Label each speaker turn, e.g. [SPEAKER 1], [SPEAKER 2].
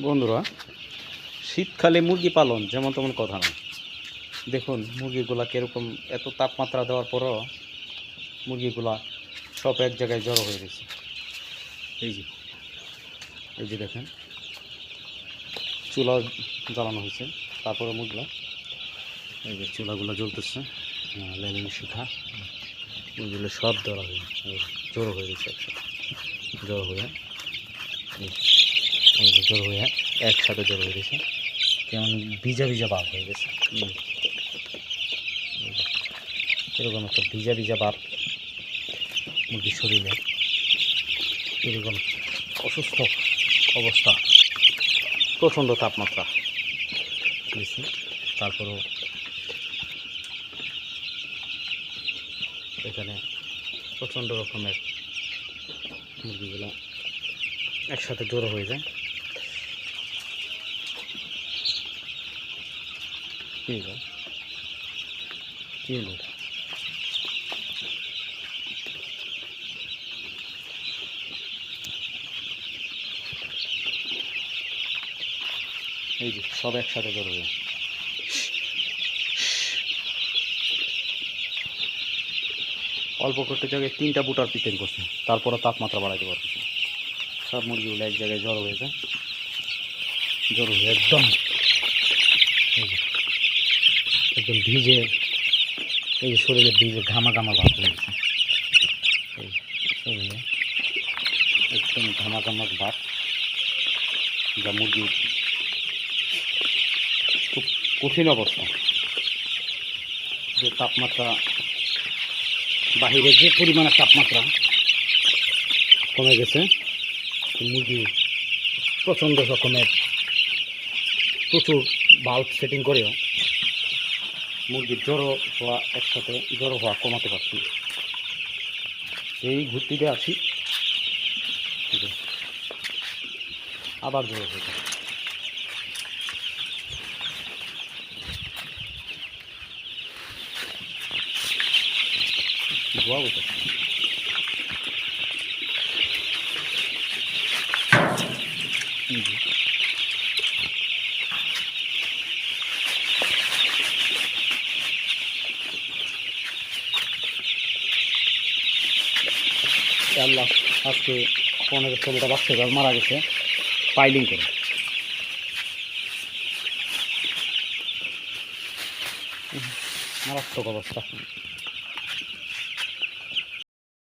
[SPEAKER 1] বন্ধুরা শীতকালে মুরগি পালন যেমন তেমন কথা না। দেখুন মুরগিগুলা কীরকম এত তাপমাত্রা দেওয়ার পরও মুরগিগুলা সব এক জায়গায় জড়ো হয়ে গেছে। এই যে এই যে দেখেন চুলা জ্বালানো হয়েছে তারপরে মুরগিলা এই যে চুলাগুলো জ্বলতেছে হ্যাঁ, লেলিন শিখা মুরগিগুলো সব জড়ো হয়ে জড়ো হয়ে গেছে একসাথে জড়ো হয়ে। জড়ো হয়ে একসাথে জড়ো হয়ে গেছে। কেমন ভিজা ভিজা ভাব হয়ে গেছে। এরকম একটা ভিজা ভিজা ভাব মুরগির শরীরে। এরকম অসুস্থ অবস্থা। প্রচণ্ড তাপমাত্রা বেশি তারপরেও এখানে প্রচণ্ড রকমের মুরগিগুলো একসাথে জড়ো হয়ে যায়। কি হলো কি হলো এটা? এই যে সব একসাথে হয়ে অল্প করতে জায়গায় তিনটা বুটার পিকেন করছে। তারপরে তাপমাত্রা বাড়াইতে পারতেছে সব মুরগিগুলো এক জায়গায় জড়ো হয়ে যায়। জড়ো হয়ে একদম একদম ভিজে, এই যে শরীরে ভিজে ঘামা ঘামা ভাব গেছে এই শরীরে একদম ঘামা ঘামা ভাব যা মুরগির খুব কঠিন অবস্থা। যে তাপমাত্রা, বাহিরে যে পরিমাণের তাপমাত্রা কমে গেছে মুরগি প্রচণ্ড রকমের প্রচুর বাল্ব সেটিং করেও মুরগির জড়ো হওয়া একসাথে জড়ো হওয়া কমাতে পারছি। এই ঘুরতিতে আছি আবার জড়ো হয়ে যায় ধোয়া হুম জি। আল্লাহ আজকে পনেরো ষোলোটা বাচ্চা এবার মারা গেছে পাইলিং করে। মারাত্মক অবস্থা।